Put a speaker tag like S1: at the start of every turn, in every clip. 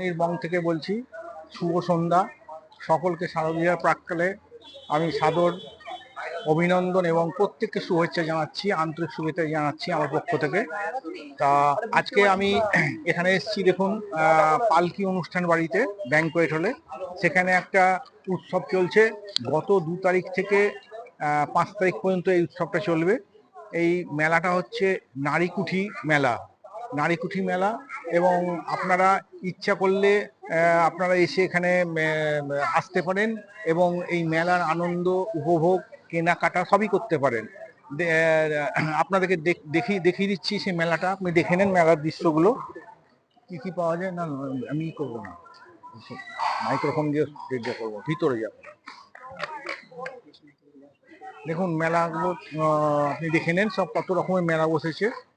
S1: নির্বং থেকে বলছি, শুভ সন্ধ্যা। সকলকে শারদীয়ার প্রাক্কালে আমি সাদর অভিনন্দন এবং প্রত্যেককে শুভেচ্ছা জানাচ্ছি, আন্তরিক শুভেচ্ছা জানাচ্ছি আমার পক্ষ থেকে। তা আজকে আমি এখানে এসেছি, দেখুন পালকি অনুষ্ঠান বাড়িতে, ব্যাংকোয়েট হলে। সেখানে একটা উৎসব চলছে। গত দু তারিখ থেকে পাঁচ তারিখ পর্যন্ত এই উৎসবটা চলবে। এই মেলাটা হচ্ছে নারীকুঠি মেলা। নারীকুঠি মেলা এবং আপনারা ইচ্ছা করলে আপনারা এসে এখানে আসতে পারেন এবং এই মেলার আনন্দ, উপভোগ, কেনাকাটা সবই করতে পারেন। আপনাদেরকে দেখ- দেখিয়ে দিচ্ছি সেই মেলাটা। আপনি দেখে নেন মেলার দৃশ্যগুলো। কি কি পাওয়া যায়? না আমি করব না। মাইক্রোফোন দিয়ে করব, ভিতরে যাব। দেখুন, মেলাগুলো আপনি দেখে নেন সব কত রকমের মেলা বসেছে।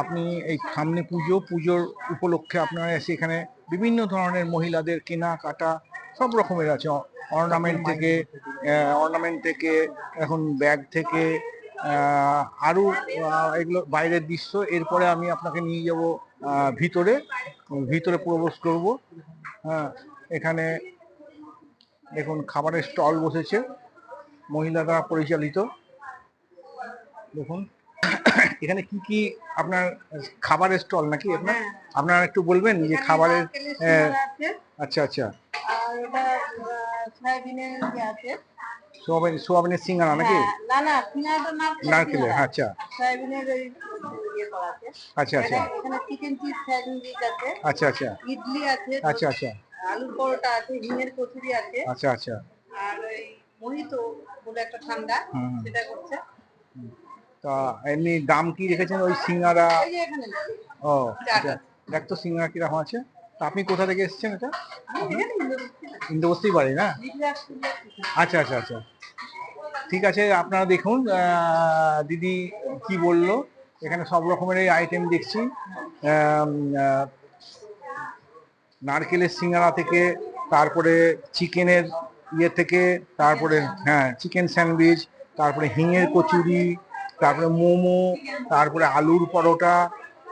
S1: আপনি এই সামনে পুজো, পুজোর উপলক্ষে আপনারা এসে এখানে বিভিন্ন ধরনের মহিলাদের কেনাকাটা সব রকমের আছে। অর্নামেন্ট থেকে অর্নামেন্ট থেকে, এখন ব্যাগ থেকে আরও এগুলো বাইরের দৃশ্য। এরপরে আমি আপনাকে নিয়ে যাব ভিতরে ভিতরে প্রবেশ করব। হ্যাঁ এখানে দেখুন খাবারের স্টল বসেছে মহিলা দ্বারা পরিচালিত। দেখুন। এখানে কি কি আপনার খাবারের স্টল নাকি আপনার?
S2: হ্যাঁ।
S1: আপনারা একটু বলবেন যে খাবারের আচ্ছা আচ্ছা।
S2: ইয়ে
S1: সোয়াবিন সোয়াবিনের সিঙ্গারা নাকি?
S2: হ্যাঁ, নারকেলের
S1: আচ্ছা।
S2: ইয়ে।
S1: আচ্ছা আচ্ছা। আচ্ছা আচ্ছা।
S2: ইডলি আছে।
S1: আচ্ছা আচ্ছা।
S2: আলুর পরোটা আছে হিঙের কচুরি আছে।
S1: আচ্ছা আচ্ছা।
S2: আর ওই মোহিত বলে একটা ঠান্ডা
S1: হুম।
S2: সেটা করছে।
S1: তা এমনি দাম কি রেখেছেন ওই সিঙ্গারা? ও আচ্ছা। দেখ তো সিঙ্গারা কীরকম আছে। তা আপনি কোথা থেকে এসেছেন এটা? ইন্দোবস্তি বাড়ি না? আচ্ছা আচ্ছা আচ্ছা। ঠিক আছে আপনারা দেখুন দিদি কি বলল। এখানে সব রকমের আইটেম দেখছি। নারকেলের সিঙ্গারা থেকে তারপরে চিকেনের ইয়ে থেকে তারপরে হ্যাঁ চিকেন স্যান্ডউইচ তারপরে হিঙের কচুরি তারপরে মোমো তারপরে আলুর পরোটা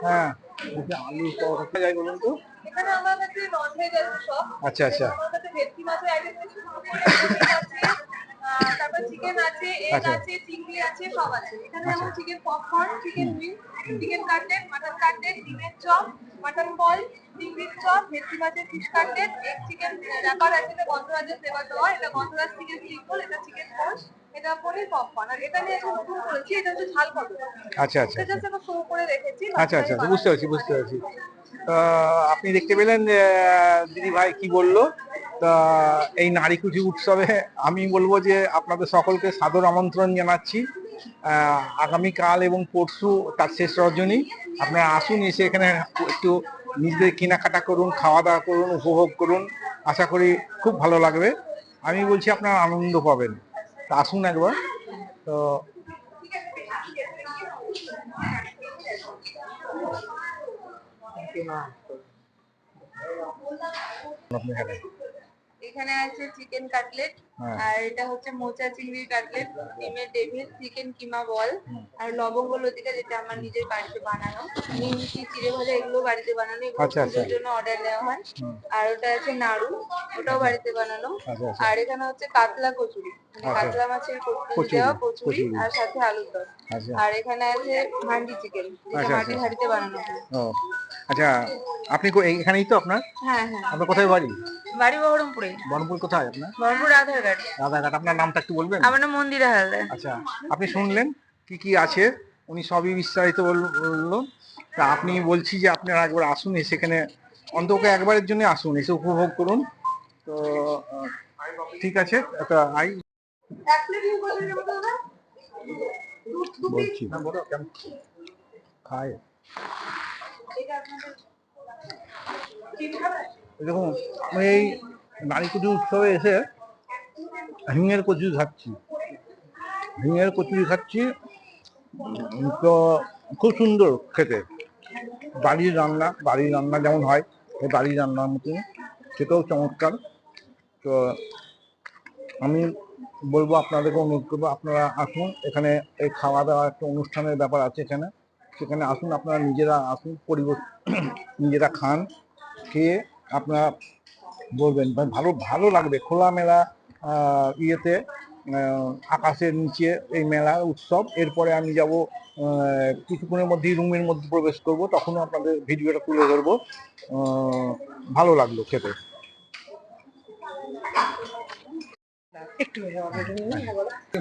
S1: হ্যাঁ। আলুর পরোটা। যাই বলুন তো? আচ্ছা আচ্ছা।
S2: তারপর চিকেন আছে এগ
S1: আচ্ছা।
S2: আছে চিংড়ি আছে সব আছে। এখানে। যেমন chicken popcorn chicken wing chicken cutlet mutton cutlet ডিমের চপ মাটন বল চিংড়ির চপ ভেটকি মাছের fish cutlet egg chicken wrapper আছে এটা গন্ধরাজের ফ্লেভার দেওয়া। এটা গন্ধরাজ চিকেন চিকন এটা চিকেন এটা পনির পপকর্ন আর এটা নিয়ে নতুন করেছি এটা হচ্ছে ঝাল
S1: আচ্ছা আচ্ছা
S2: জাস্ট শো করে রেখেছি
S1: আচ্ছা আচ্ছা আচ্ছা, বুঝতে পারছি বুঝতে পারছি। আপনি দেখতে পেলেন দিদি ভাই কি বলল? তা এই নারীকুঠি উৎসবে আমি বলব যে আপনাদের সকলকে সাদর আমন্ত্রণ জানাচ্ছি। আগামীকাল এবং পরশু তার শেষ রজনী। আপনারা আসুন এসে এখানে একটু নিজেদের কেনাকাটা করুন খাওয়া দাওয়া করুন উপভোগ করুন। আশা করি খুব ভালো লাগবে। আমি বলছি আপনারা আনন্দ পাবেন। তা আসুন একবার। তো আপনি এখানে
S2: এখানে আছে চিকেন কাটলেট
S1: হ্যাঁ।
S2: আর এটা হচ্ছে মোচা চিংড়ির কাটলেট ডিমের ডেভিল চিকেন কিমা বল আর লবঙ্গ লতিকা যেটা আমার নিজের বাড়িতে বানানো। নিমকি চিড়ে ভাজা এগুলো বাড়িতে বানানো এগুলো
S1: আচ্ছা, আচ্ছা।
S2: জন্য অর্ডার দেওয়া হয়। আর ওটা আছে নাড়ু ওটাও বাড়িতে বানানো।
S1: আচ্ছা আচ্ছা।
S2: আর এখানে হচ্ছে কাতলা কচুরি মানে
S1: আচ্ছা।
S2: কাতলা মাছের কচুরি দেওয়া কচুরি। আর সাথে আলুর দম।
S1: আচ্ছা।
S2: আর এখানে আছে হান্ডি চিকেন যেটা
S1: আচ্ছা,
S2: মাটির
S1: আচ্ছা।
S2: হাঁড়িতে বানানো হয়।
S1: আচ্ছা আপনি কো- এই- এখানেই তো আপনার?
S2: হ্যাঁ হ্যাঁ।
S1: আপনার কোথায় বাড়ি?
S2: বাড়ি বহরমপুরে।
S1: বনপুর কোথায় আপনার?
S2: বহরমপুর আধারঘাট
S1: রাধাঘাট আপনার নামটা একটু বলবেন?
S2: আমার নাম মন্দিরা হালদার।
S1: আচ্ছা আপনি শুনলেন কি কি আছে? উনি সবই বিস্তারিত বল- বলল তা আপনি বলছি যে আপনারা একবার আসুন এসে এখানে অন্তত একবারের জন্য আসুন এসে উপভোগ করুন। তো আহ, ঠিক আছে একটা আই বলছি। কেমন? খায়। দেখুন, আমি এই নারীকুটি উৎসবে এসে হিঙের কচুরি খাচ্ছি। হিঙের কচুরি খাচ্ছি। তো খুব সুন্দর খেতে। বাড়ির রান্না বাড়ির রান্না যেমন হয়, এই বাড়ির রান্নার মতন। খেতেও চমৎকার। তো আমি বলব, আপনাদেরকে অনুরোধ করব, আপনারা আসুন, এখানে এই খাওয়া দাওয়া একটা অনুষ্ঠানের ব্যাপার আছে এখানে। সেখানে আসুন আপনারা নিজেরা আসুন পরিবেশ নিজেরা খান খেয়ে আপনারা বলবেন ভালো ভালো লাগবে। খোলামেলা ইয়েতে আকাশের নিচে এই মেলা উৎসব। এরপরে আমি যাব কিছুক্ষণের মধ্যেই রুমের মধ্যে প্রবেশ করব তখনও আপনাদের ভিডিওটা তুলে ধরবো। ভালো লাগল খেতে।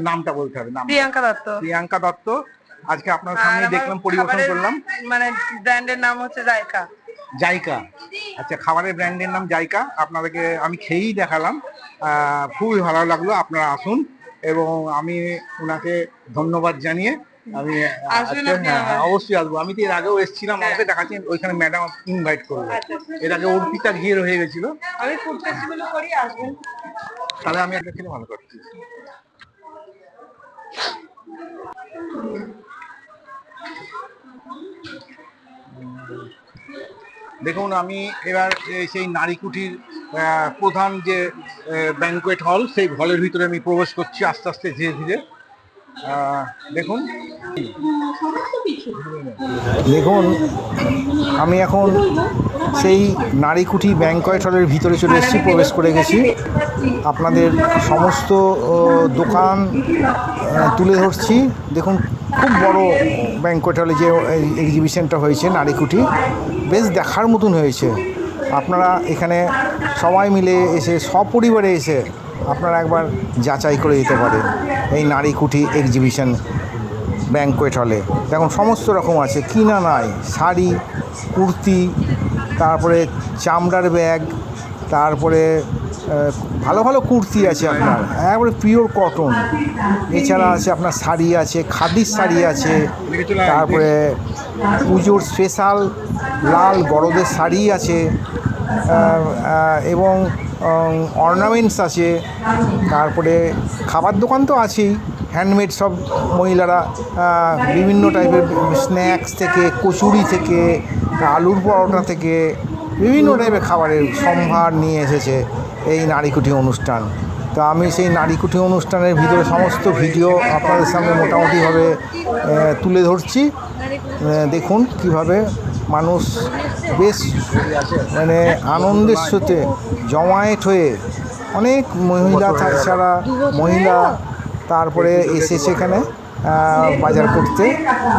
S1: নামটা বলতে হবে নাম
S2: প্রিয়াঙ্কা দত্ত।
S1: প্রিয়াঙ্কা দত্ত আজকে আপনার সামনে দেখলাম পরিবেশন করলাম।
S2: মানে ব্র্যান্ডের নাম হচ্ছে জায়কা
S1: জাইকা। আচ্ছা খাবারের ব্র্যান্ডের নাম জাইকা। আপনাদেরকে আমি খেয়েই দেখালাম। খুবই ভালো লাগল আপনারা আসুন। এবং আমি ওনাকে ধন্যবাদ জানিয়ে আমি হ্যাঁ। অবশ্যই আসব। আমি তো এর আগেও এসেছিলাম আমাকে দেখাচ্ছেন ওইখানে ম্যাডাম ইনভাইট
S2: আচ্ছা।
S1: এর আগে অর্পিতা ঘিয়ে হয়ে গেছিল। তাহলে আমি একটা খেলে ভালো করছি। দেখুন, আমি এবার সেই নারীকুঠির প্রধান যে ব্যাংকোয়েট হল সেই হলের ভিতরে আমি প্রবেশ করছি আস্তে আস্তে, ধীরে ধীরে। দেখুন। দেখুন, আমি এখন সেই নারীকুঠি ব্যাংকয়েট হলের ভিতরে চলে এসেছি, প্রবেশ করে গেছি। আপনাদের সমস্ত দোকান তুলে ধরছি। দেখুন, খুব বড় ব্যাংকয়েট হলে যে এক্সিবিশনটা হয়েছে, নারীকুঠি, বেশ দেখার মতন হয়েছে। আপনারা এখানে সবাই মিলে এসে, সপরিবারে এসে আপনারা একবার যাচাই করে দিতে পারেন এই নারীকুঠি এক্সিবিশন ব্যাংকোয়েট হলে দেখুন, সমস্ত রকম আছে, কিনা নাই, শাড়ি, কুর্তি, তারপরে চামড়ার ব্যাগ, তারপরে ভালো ভালো কুর্তি আছে আপনার। একবারে পিওর কটন এছাড়া আছে আপনার শাড়ি আছে খাদির শাড়ি আছে, তারপরে পুজোর স্পেশাল লাল বড়দের শাড়ি আছে এবং অর্নামেন্টস আছে, তারপরে খাবার দোকান তো আছেই হ্যান্ডমেড সব মহিলারা বিভিন্ন টাইপের স্ন্যাক্স থেকে, কচুরি থেকে, আলুর পরোটা থেকে, বিভিন্ন টাইপের খাবারের সম্ভার নিয়ে এসেছে। এই নারীকুঠি অনুষ্ঠান। তো আমি সেই নারীকুঠি অনুষ্ঠানের ভিতরে সমস্ত ভিডিও আপনাদের সামনে মোটামুটিভাবে তুলে ধরছি। দেখুন কীভাবে মানুষ বেশ মানে আনন্দের সাথে জমায়েত হয়ে অনেক মহিলা ছাড়া মহিলা তারপরে এসেছে এখানে আহ, বাজার করতে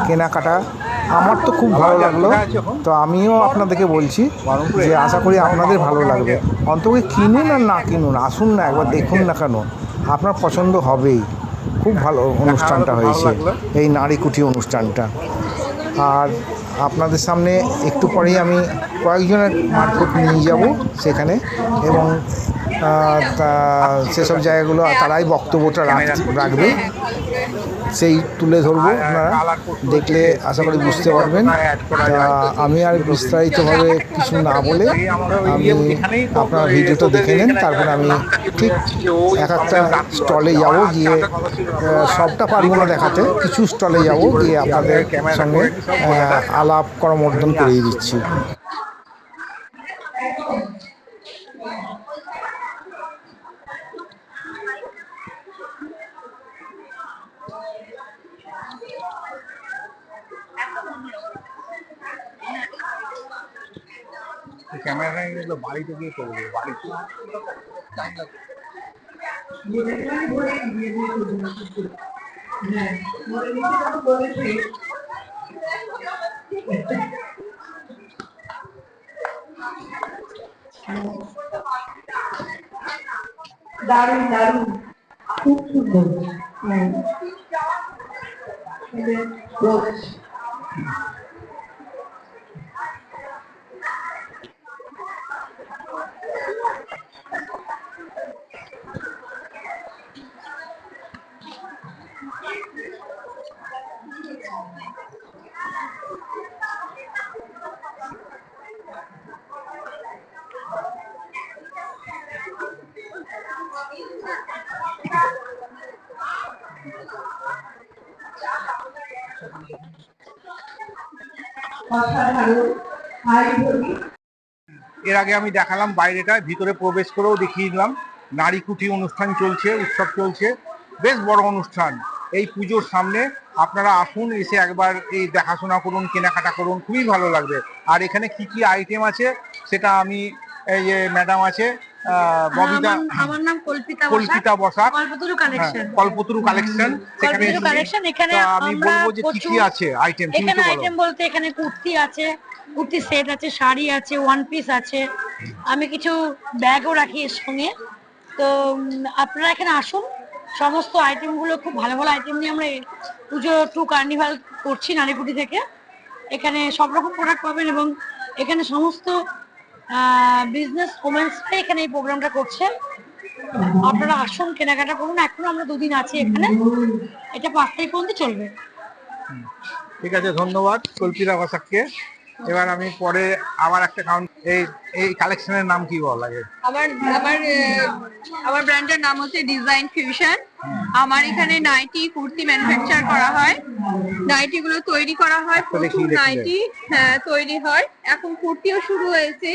S1: কেনাকাটা আমার তো খুব ভালো লাগল। তো আমিও আপনাদেরকে বলছি যে আশা করি আপনাদের ভালো লাগবে। অন্তত কিনুন আর না কিনুন আসুন না একবার দেখুন না কেন আপনার পছন্দ হবেই। খুব ভালো অনুষ্ঠানটা হয়েছে এই নারীকুঠি অনুষ্ঠানটা। আর আপনাদের সামনে একটু পরেই আমি কয়েকজনের মারফত নিয়ে যাব সেখানে এবং সেসব জায়গাগুলো তারাই বক্তব্যটা রাখ- রাখবে। সেই তুলে ধরবো আপনারা। দেখলে আশা করি বুঝতে পারবেন। আমি আর বিস্তারিতভাবে কিছু না বলে আমি আপনার ভিডিওটা দেখে নেন। তারপরে আমি ঠিক এক একটা স্টলে যাব গিয়ে সবটা পারব না দেখাতে। কিছু স্টলে যাব গিয়ে আপনাদের সঙ্গে আলাপ করমর্দন করিয়ে দিচ্ছি। ক্যামেরা নিয়ে বাড়িতে গিয়ে করব বাড়িতে
S3: দারুণ দারুণ খুব সুন্দর হুম।
S1: এর আগে আমি দেখালাম বাইরেটা, ভিতরে প্রবেশ করেও দেখিয়ে দিলাম। নারীকুঠি অনুষ্ঠান চলছে, উৎসব চলছে, বেশ বড় অনুষ্ঠান। এই পুজোর সামনে আপনারা আসুন, এসে একবার এই দেখাশোনা করুন, কেনাকাটা করুন, খুবই ভালো লাগবে। আর এখানে কি কি আইটেম আছে, সেটা আমি, এই যে ম্যাডাম আছে ববিতা
S4: আমার- আমার নাম কল্পিতা
S1: কল্পিতা বসাক।
S4: কল্পতরু
S1: হ্যাঁ,
S4: collection
S1: Kalpataru collection
S4: Kalpataru collection এখানে
S1: আমি
S4: আমরা
S1: বলব যে কি কি আছে আইটেম
S4: এখানে আইটেম বলতে এখানে কুর্তি আছে কুর্তি সেট আছে শাড়ি আছে ওয়ান পিস আছে। আমি কিছু ব্যাগও রাখি এর সঙ্গে। তো আপনারা এখানে আসুন। সমস্ত আইটেমগুলো খুব ভালো ভালো আইটেম নিয়ে আমরা পুজো টু কার্নিভাল করছি নারীকুটি থেকে। এখানে সব রকম প্রোডাক্ট পাবেন এবং এখানে সমস্ত বিজনেস ওমেন্সরা এখানে এই প্রোগ্রামটা করছে। আপনারা আসুন কেনাকাটা করুন। এখনও আমরা দুদিন আছি এখানে। এটা পাঁচ তারিখ পর্যন্ত চলবে।
S1: ঠিক আছে ধন্যবাদ কল্পিতা বসাককে। এবার আমি পরে আবার একটা কাউন্ট এই এই কালেকশনের নাম কি বল লাগে
S2: আমার আমার আহ, আমার ব্র্যান্ডের নাম হচ্ছে ডিজাইন ফিউশন আমার এখানে নাইটি কুর্তি ম্যানুফ্যাকচার করা হয়। নাইটি গুলো তৈরি করা হয়। প্রচুর নাইটি হ্যাঁ তৈরি হয়। এখন কুর্তিও শুরু হয়েছে।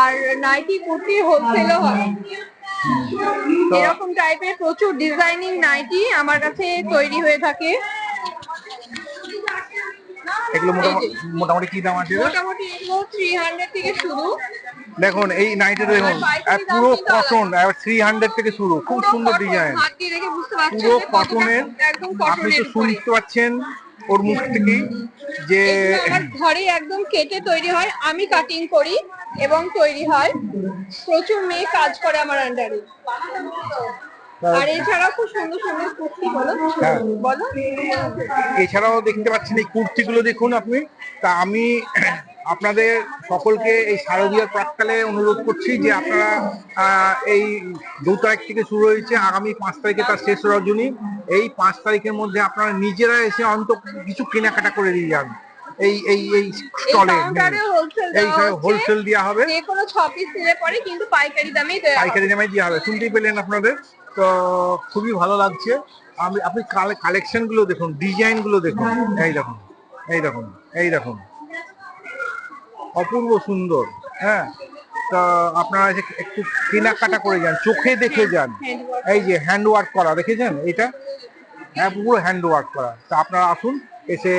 S2: আর নাইটি কুর্তি হোলসেলও হয়। এরকম টাইপের প্রচুর ডিজাইনিং নাইটি আমার কাছে তৈরি হয়ে থাকে।
S1: এগুলো মোটামুটি মোটামুটি কি দাম আছে?
S2: মোটামুটি এগুলো থ্রি হান্ড্রেড থেকে শুরু।
S1: দেখুন এই দেখুন পুরো কটন থ্রি হান্ড্রেড থেকে শুরু খুব সুন্দর ডিজাইন পুরো কটনের আপনি তো শুনতে পাচ্ছেন ওর মুখ থেকেই যে
S2: ঘরে একদম কেটে তৈরি হয় আমি কাটিং করি এবং তৈরি হয়। প্রচুর মেয়ে কাজ করে আমার আন্ডারে আর এছাড়াও খুব সুন্দর সুন্দর কুর্তি বলো।
S1: হ্যাঁ।
S2: বলো।
S1: এছাড়াও দেখতে পাচ্ছেন এই কুর্তিগুলো দেখুন আপনি। তা আমি আপনাদের সকলকে এই শারদীয় প্রাককালে অনুরোধ করছি যে আপনারা এই দু তারিখ থেকে শুরু হয়েছে আগামী পাঁচ তারিখে তার শেষ রজনী। এই পাঁচ তারিখের মধ্যে আপনারা নিজেরা এসে অন্ত কিছু কেনাকাটা করে দিয়ে যান। এই এই এই স্টলে এই হোলসেল দেওয়া হবে।
S2: যে কোনো ছ পিস নিলে পরে কিন্তু পাইকারি দামেই দেওয়া হবে।
S1: পাইকারি দামে দেওয়া হবে। শুনতেই পেলেন আপনাদের? তো খুবই ভালো লাগছে। আমি আপনি কালেকশনগুলো দেখুন ডিজাইনগুলো দেখুন। এই দেখুন এই দেখুন এই দেখুন। অপূর্ব সুন্দর। হ্যাঁ? তো আপনারা একটু কেনাকাটা করে যান চোখে দেখে যান। এই যে হ্যান্ড ওয়ার্ক করা দেখেছেন এটা? হ্যাঁ পুরো হ্যান্ড ওয়ার্ক করা। তো আপনারা আসুন এসে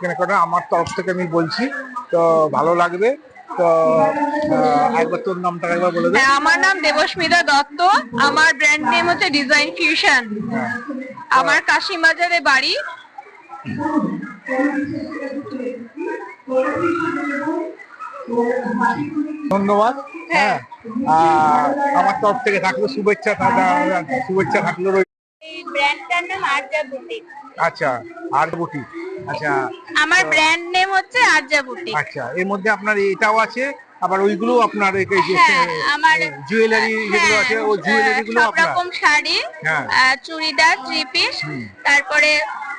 S1: কেনাকাটা আমার তরফ থেকে আমি বলছি। তো ভালো লাগবে। তো একবার তোর নামটা একবার বলে দে।
S2: হ্যাঁ, আমার নাম দেবস্মিতা দত্ত। আমার ব্র্যান্ড নেম হচ্ছে ডিজাইন ফিউশন
S1: হ্যাঁ।
S2: আমার কাশিমবাজারে বাড়ি।
S1: ধন্যবাদ। হ্যাঁ আমার তরফ থেকে থাকল শুভেচ্ছা শুভেচ্ছা থাকল
S4: এই ব্র্যান্ডটার নাম আরজা বুটিক।
S1: আচ্ছা আচ্ছা
S4: আমার ব্র্যান্ড নেম হচ্ছে আরজা বুটিক।
S1: আচ্ছা এর মধ্যে আপনার এটাও আছে আবার ওইগুলো আপনার
S4: হ্যাঁ, আমার
S1: জুয়েলারি যেগুলো আছে ওই জুয়েলারি গুলো
S4: সব রকম শাড়ি
S1: হ্যাঁ।
S4: চুড়িদার থ্রি পিস তারপরে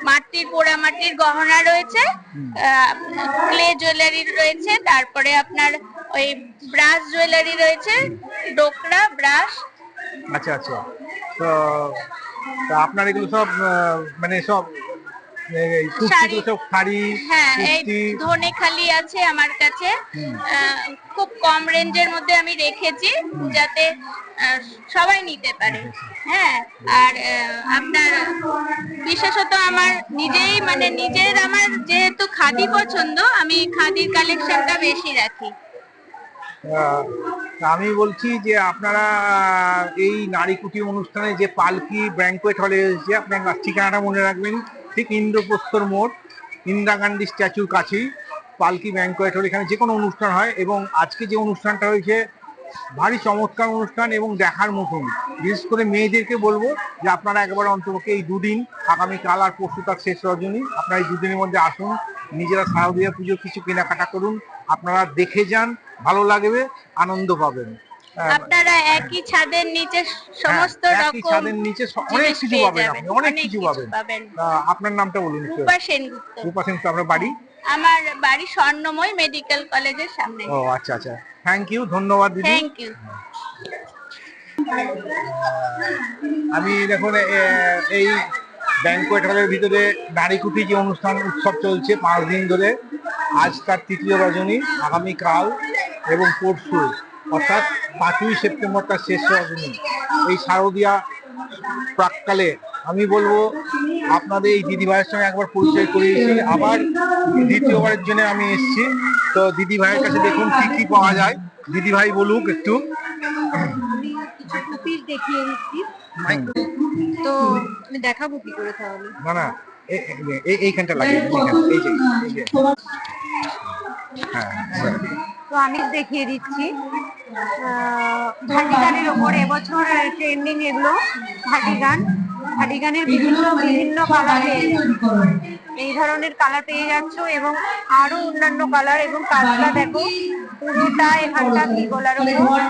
S4: মাটির পোড়া মাটির গহনা রয়েছে ক্লে জুয়েলারি রয়েছে তারপরে আপনার ওই ব্রাশ জুয়েলারি রয়েছে ডোকরা ব্রাশ।
S1: আচ্ছা আচ্ছা। তো তা আপনার এগুলো সব মানে সব সব শাড়ি
S4: হ্যাঁ এই ধনে খালি আছে আমার কাছে। খুব কম রেঞ্জের মধ্যে আমি রেখেছি যাতে সবাই নিতে পারে। হ্যাঁ আর আপনার বিশেষত আমার নিজেই মানে নিজের আমার যেহেতু খাদি পছন্দ আমি খাদির কালেকশনটা বেশি রাখি।
S1: আমি বলছি যে আপনারা এই নারী কুটি অনুষ্ঠানে যে পালকি ব্যাংকোয়েট হলে এসেছে আপনার ঠিকানাটা মনে রাখবেন। ঠিক ইন্দ্রপ্রস্তর মোড় ইন্দিরা গান্ধী স্ট্যাচুর কাছেই, পালকি ব্যাংকোয়েট হল এখানে যে কোনো অনুষ্ঠান হয় এবং আজকে যে অনুষ্ঠানটা হয়েছে, ভারী চমৎকার অনুষ্ঠান এবং দেখার মতন। বিশেষ করে মেয়েদেরকে বলব যে আপনারা একবার অন্তপক্ষে এই দুদিন, আগামীকাল আর পরশু তার শেষ রজনী, আপনারা এই দুদিনের মধ্যে আসুন, নিজেরা শারদীয়া পুজোর কিছু কেনাকাটা করুন, আপনারা দেখে যান, ভালো লাগবে, আনন্দ পাবেন।
S4: আপনারা একই ছাদের নিচে সমস্ত
S1: হ্যাঁ, একই
S4: রকম
S1: ছাদের নিচে অনেক কিছু পাবেন আপনি অনেক কিছু পাবেন। আপনার নামটা বলুন।
S4: রূপা সেনগুপ্ত।
S1: রূপা সেন তো আপনার বাড়ি?
S4: আমার বাড়ি স্বর্ণময় মেডিকেল কলেজের সামনে।
S1: ও আচ্ছা আচ্ছা। থ্যাংক ইউ ধন্যবাদ দিদি।
S4: থ্যাংক ইউ
S1: আমি দেখুন এই ব্যাংকোয়েট হলের ভিতরে নারীকুটি যে অনুষ্ঠান উৎসব চলছে পাঁচ দিন ধরে আজ তার তৃতীয় রজনী আগামীকাল এবং পরশু। অর্থাৎ পাঁচই সেপ্টেম্বর তার শেষ রজনী এই শারদীয়া প্রাককালে আমি বলব আপনাদের এই দিদিভাইয়ের সঙ্গে একবার পরিচয় করিয়েছি আবার দ্বিতীয়বারের জন্য আমি এসেছি। তো দিদি ভাইয়ের কাছে দেখুন কি কি পাওয়া যায়। দিদি ভাই বলুক একটু।
S2: দেখিয়ে দিচ্ছি। তো আমি দেখাবো কি করে তাহলে?
S1: না না এইখানটা এইখানে, এই যে হ্যাঁ।
S2: তো আমি দেখিয়ে দিচ্ছি ভাটিগানের ওপর এবছর ট্রেন্ডিং এগুলো ভাটিগান ভাটিগানের বিভিন্ন বিভিন্ন কালার পেয়ে যাচ্ছ। এই ধরনের কালার পেয়ে যাচ্ছ এবং আরও অন্যান্য কালার এবং কাজটা দেখো, পুরোটা এখানটা কি গলার ওপর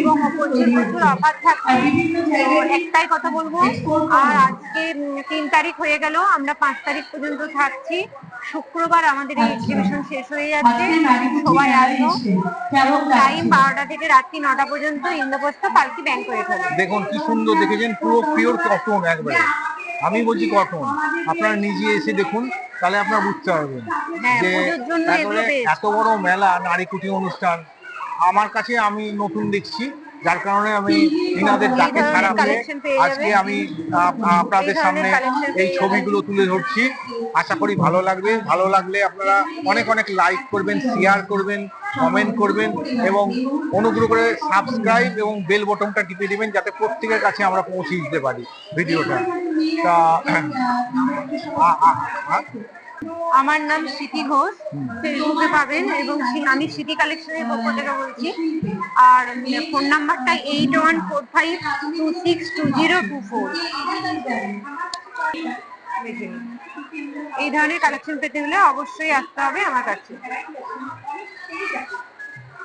S2: এবং প্রচুর প্রচুর অফার থাকছে একটাই কথা বলব, আর আজকে তিন তারিখ হয়ে গেল, আমরা পাঁচ তারিখ পর্যন্ত থাকছি। শুক্রবার আমাদের এই এক্সিবিশন শেষ হয়ে যাচ্ছে, সবাই আসব টাইম বারোটা থেকে রাত্রি নটা পর্যন্ত ইন্দ্রপ্রস্থ পালকি ব্যাংক হয়ে
S1: দেখুন, কি সুন্দর দেখেছেন, পুরো পিওর কটন একবারে। আমি বলছি কখন? আপনারা নিজে এসে দেখুন তাহলে আপনার বুঝতে পারবেন
S2: হ্যাঁ,
S1: যে। এত বড় মেলা নারী কুটি অনুষ্ঠান। আমার কাছে আমি নতুন দেখছি। যার কারণে আমি ইনাদের ডাকে ছাড়া পেয়ে আজকে আমি আপনাদের সামনে এই ছবিগুলো তুলে ধরছি। আশা করি ভালো লাগবে। ভালো লাগলে আপনারা অনেক অনেক লাইক করবেন শেয়ার করবেন কমেন্ট করবেন এবং অনুগ্রহ করে সাবস্ক্রাইব এবং বেল বটনটা টিপে দিবেন যাতে প্রত্যেকের কাছে আমরা পৌঁছে দিতে পারি ভিডিওটা। তা
S2: আমার নাম স্মৃতি ঘোষ, ফেসবুকে পাবেন এবং আমি স্মৃতি কালেকশনের পক্ষ থেকে বলছি। আর ফোন নাম্বারটা eight one four five two six two zero two four এই ধরনের কালেকশন পেতে হলে অবশ্যই আসতে হবে আমার কাছে।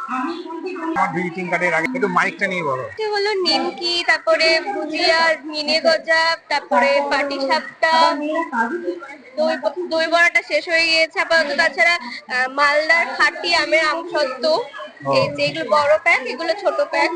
S1: আমার ভিজিটিং কার্ডের আগে একটু মাইকটা নিয়ে বলো।
S5: এটা হলো নিমকি তারপরে ভুজিয়া মিনে গজা তারপরে পাটি সাপটা। দই দই বড়াটা শেষ হয়ে গিয়েছে আপাতত। তাছাড়া মালদার খাটি আমের আমসত্ব এই যেগুলো বড় প্যাক এগুলো ছোট প্যাক।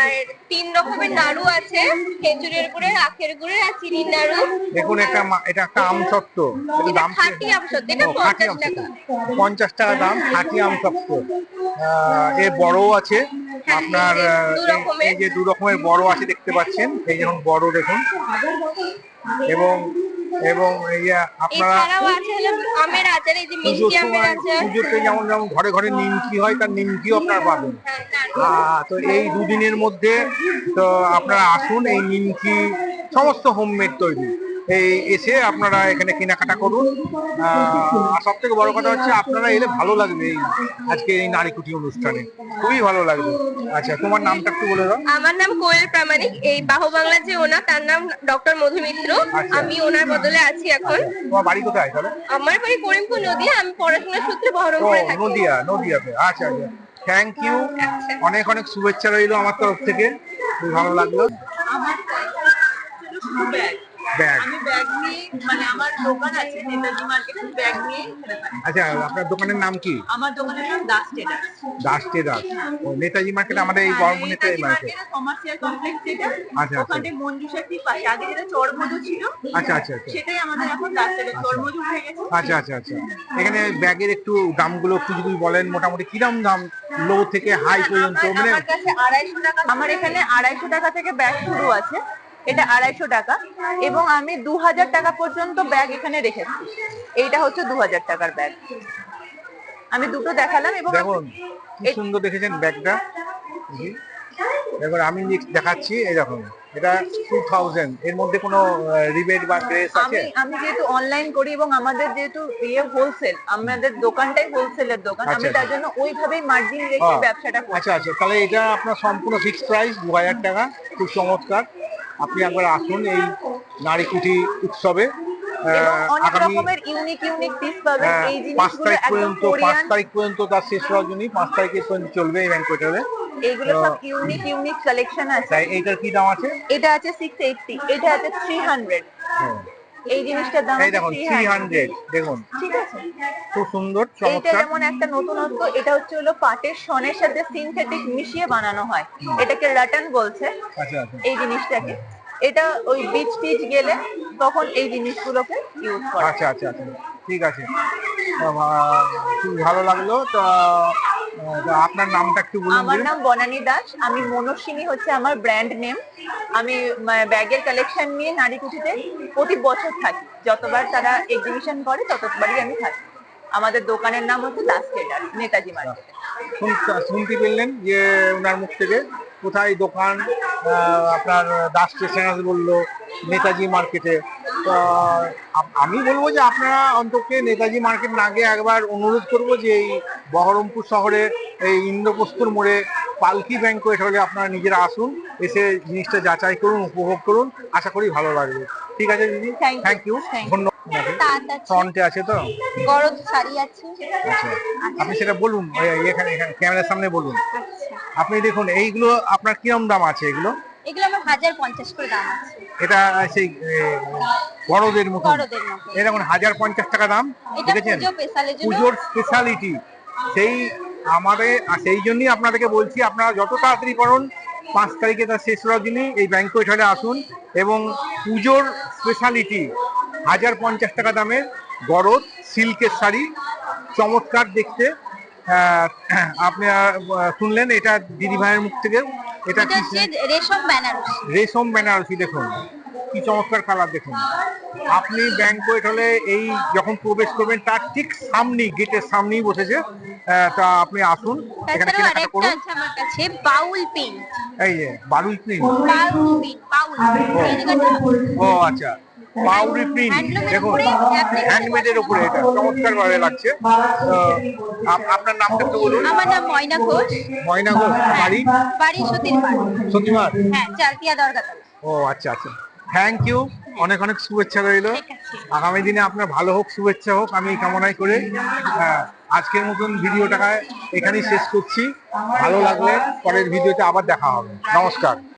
S5: আর তিন রকমের নাড়ু আছে খেজুরের গুড়ের আখের গুড়ের আর চিনির নাড়ু।
S1: দেখুন একটা এটা একটা একটু
S5: এটা
S1: দাম
S5: খাঁটি আমসত্ব এটা
S1: আম
S5: টাকা।
S1: দাম খাঁটি আম আহ, এর বড়ও আছে।
S5: হ্যাঁ,
S1: আপনার
S5: এই যে দু রকমের।
S1: এই যে দু রকমের বড় আছে দেখতে পাচ্ছেন। এই যেমন বড় দেখুন। এবং এবং এই আপনারা
S5: আমের আচার এই যে
S1: পুজোর
S5: মিষ্টি আমের
S1: সময়
S5: আচার।
S1: পুজোতে যেমন যেমন ঘরে ঘরে নিমকি হয় তার নিমকিও আপনারা পাবেন।
S5: হ্যাঁ,
S1: আহ, তো এই দুদিনের মধ্যে তো আপনারা আসুন এই নিমকি সমস্ত হোমমেড তৈরি। এই এসে আপনারা এখানে কেনাকাটা করুন। আর সব থেকে বড় কথা হচ্ছে আপনারা এলে ভালো লাগবে এই আজকে এই নারীকুটি অনুষ্ঠানে। খুবই ভালো লাগবে। আচ্ছা তোমার নামটা একটু বলে দাও।
S5: আমার নাম কোয়েল প্রামাণিক। এই বাহু বাংলার যে ওনার তার নাম ডক্টর মধু মিত্র
S1: আচ্ছা।
S5: আমি ওনার বদলে আছি এখন।
S1: তোমার বাড়ি কোথায় তাহলে?
S5: আমার বাড়ি করিমপুর নদী আমি পড়াশোনার সূত্রে বহরমপুরে থাকি।
S1: নদিয়া নদিয়াতে। আচ্ছা আচ্ছা। থ্যাংক ইউ অনেক অনেক শুভেচ্ছা রইল আমার তরফ থেকে। খুব ভালো লাগল।
S6: আমার ব্যাগ।
S1: ব্যাগ
S6: আমি ব্যাগ নিয়ে মানে আমার দোকান আছে নেতাজি মার্কেটে ব্যাগ নিয়ে এখানে
S1: আচ্ছা আপনার দোকানের নাম কি?
S6: আমার দোকানের নাম দাস
S1: দাস নেতাজি মার্কেট আমাদের এই বর্মনীতে মার্কেট।
S6: কমার্শিয়াল কমপ্লেক্স যেটা
S1: আচ্ছা, আচ্ছা।
S6: ওখানে মঞ্জুষা ঠিক পাশে আগে যেটা চরমধু ছিল
S1: আচ্ছা
S6: সেটাই আমাদের এখন দাস টেলার চরমধু হয়ে গেছে।
S1: আচ্ছা আচ্ছা আচ্ছা। এখানে ব্যাগের একটু দামগুলো একটু যদি বলেন মোটামুটি কিরম দাম? লো থেকে হাই পর্যন্ত মানে
S6: আমার কাছে আড়াইশো টাকা আমার এখানে আড়াইশো টাকা থেকে ব্যাগ শুরু আছে। এটা আড়াইশো টাকা এবং আমি দু হাজার টাকা পর্যন্ত ব্যাগ এখানে রেখেছি। এইটা হচ্ছে দু হাজার টাকার ব্যাগ। আমি দুটো দেখালাম এবং
S1: দেখুন কি সুন্দর দেখেছেন ব্যাগটা। এবার আমি দেখাচ্ছি দেখুন এটা টু থাউজেন্ড এর মধ্যে কোনো রিবেট বা গ্রেস আছে?
S6: আমি আমি যেহেতু অনলাইন করি এবং আমাদের যেহেতু ইয়ে হোলসেল আমাদের দোকানটাই হোলসেলের দোকান আমি
S1: আচ্ছা,
S6: তার জন্য ওইভাবেই মার্জিন রেখে ব্যবসাটা করি
S1: আচ্ছা আচ্ছা। তাহলে এটা আপনার সম্পূর্ণ ফিক্সড প্রাইস দু হাজার টাকা। খুব চমৎকার। আপনি একবার আসুন এই নারী নারীকুটি উৎসবে আহ,
S6: অনেক রকমের ইউনিক ইউনিক পিস পাবেন।
S1: হ্যাঁ,
S6: এই
S1: পাঁচ
S6: জিনিসগুলো
S1: তারিখ
S6: একদম
S1: পর্যন্ত পাঁচ তারিখ পর্যন্ত তার শেষ হওয়ার পাঁচ পর্যন্ত চলবে এই ব্যাংকোয়েটারে
S6: এইগুলো সব ইউনিক ইউনিক কালেকশন আছে।
S1: এইটার কি দাম আছে?
S6: এটা আছে সিক্স এইটটি এটা আছে থ্রি হান্ড্রেড
S1: হ্যাঁ।
S6: এই জিনিসটার দাম
S1: এই দেখুন
S6: থ্রি
S1: থ্রি
S6: হান্ড্রেড
S1: হান্ড্রেড দেখুন।
S6: ঠিক আছে।
S1: খুব সুন্দর চমৎকার।
S6: এটা যেমন একটা নতুনত্ব এটা হচ্ছে হলো পাটের সনের সাথে সিনথেটিক মিশিয়ে বানানো হয়। এটাকে রাটান বলছে
S1: আচ্ছা আচ্ছা।
S6: এই জিনিসটাকে। এটা ওই বিচ টিচ গেলে তখন এই জিনিসগুলোকে ইউজ করা
S1: আচ্ছা আচ্ছা আচ্ছা। ঠিক আছে। খুব ভালো লাগল। তো আপনার নামটা একটু বলুন
S6: আমার নাম বনানী দাস। আমি মনস্বিনী হচ্ছে আমার ব্র্যান্ড নেম আমি ব্যাগের কালেকশন নিয়ে নারীকুঠিতে প্রতি বছর থাকি। যতবার তারা এক্সিবিশন করে ততবারই আমি থাকি। আমাদের দোকানের নাম হচ্ছে দাস নেতাজি মার্কেটে
S1: শুনতে পেলেন যে ওনার মুখ থেকে? কোথায় দোকান? আপনার দাস স্টেশনারি বলল নেতাজি মার্কেটে। তো আমি বলব যে আপনারা অন্তকে নেতাজি মার্কেট না গিয়ে একবার অনুরোধ করব যে এই বহরমপুর শহরে এই ইন্দ্রপ্রস্তর মোড়ে পালকি ব্যাংকোয়েট হলে আপনারা নিজেরা আসুন এসে জিনিসটা যাচাই করুন উপভোগ করুন। আশা করি ভালো লাগবে। ঠিক আছে দিদি? থ্যাংক ইউ ধন্যবাদ ফ্রন্টে আছে তো?
S5: গরদ শাড়ি আছে।
S1: আচ্ছা। আপনি সেটা বলুন এখানে এখানে ক্যামেরার সামনে বলুন।
S5: আচ্ছা।
S1: আপনি দেখুন এইগুলো আপনার কিরম দাম আছে এগুলো?
S5: এগুলো আমার হাজার পঞ্চাশ করে দাম আছে।
S1: এটা সেই বড়দের মতো
S5: বড়দের মতো
S1: দেখুন হাজার পঞ্চাশ টাকা দাম দেখেছেন পুজোর স্পেশালিটি সেই আমাদের আর সেই জন্যই আপনাদেরকে বলছি আপনারা যত তাড়াতাড়ি পারুন পাঁচ তারিখে তার শেষ হওয়ার জন্যই এই ব্যাংকোয়েট হলে আসুন এবং পুজোর স্পেশালিটি হাজার পঞ্চাশ টাকা দামের গরদ সিল্কের শাড়ি চমৎকার দেখতে। আপনি শুনলেন এটা দিদি ভাইয়ের মুখ থেকে? এটা
S5: রেশম বেনারসি।
S1: রেশম বেনারসি দেখুন। কি চমৎকার কালার দেখুন। আপনি ব্যাংকোয়েট হলে এই যখন প্রবেশ করবেন তার ঠিক সামনেই গেটের সামনেই বসেছে তা আপনি আসুন এখানে কেনাকাটা করুন।
S5: আছে আমার কাছে বাউল পিন
S1: এই যে বারুই প্রিন্ট
S5: বাউল পিন বাউল
S1: ও আচ্ছা। পাউরি প্রিন্ট। দেখুন হ্যান্ডমেডের উপরে এটা। চমৎকার ভাবে লাগছে। আপনার নামটা একটু বলুন।
S5: আমার নাম ময়না ঘোষ।
S1: ময়না ঘোষ বাড়ি?
S5: বাড়ি সতীর পাড়।
S1: সতীমার?
S5: হ্যাঁ চালতিয়া দরগাতলা
S1: ও আচ্ছা আচ্ছা। থ্যাংক ইউ অনেক অনেক শুভেচ্ছা রইল। আগামী দিনে আপনার ভালো হোক শুভেচ্ছা হোক আমি কামনাই করে হ্যাঁ, আজকের মতন ভিডিওটাকে এখানেই শেষ করছি। ভালো লাগলে পরের ভিডিওতে আবার দেখা হবে। নমস্কার।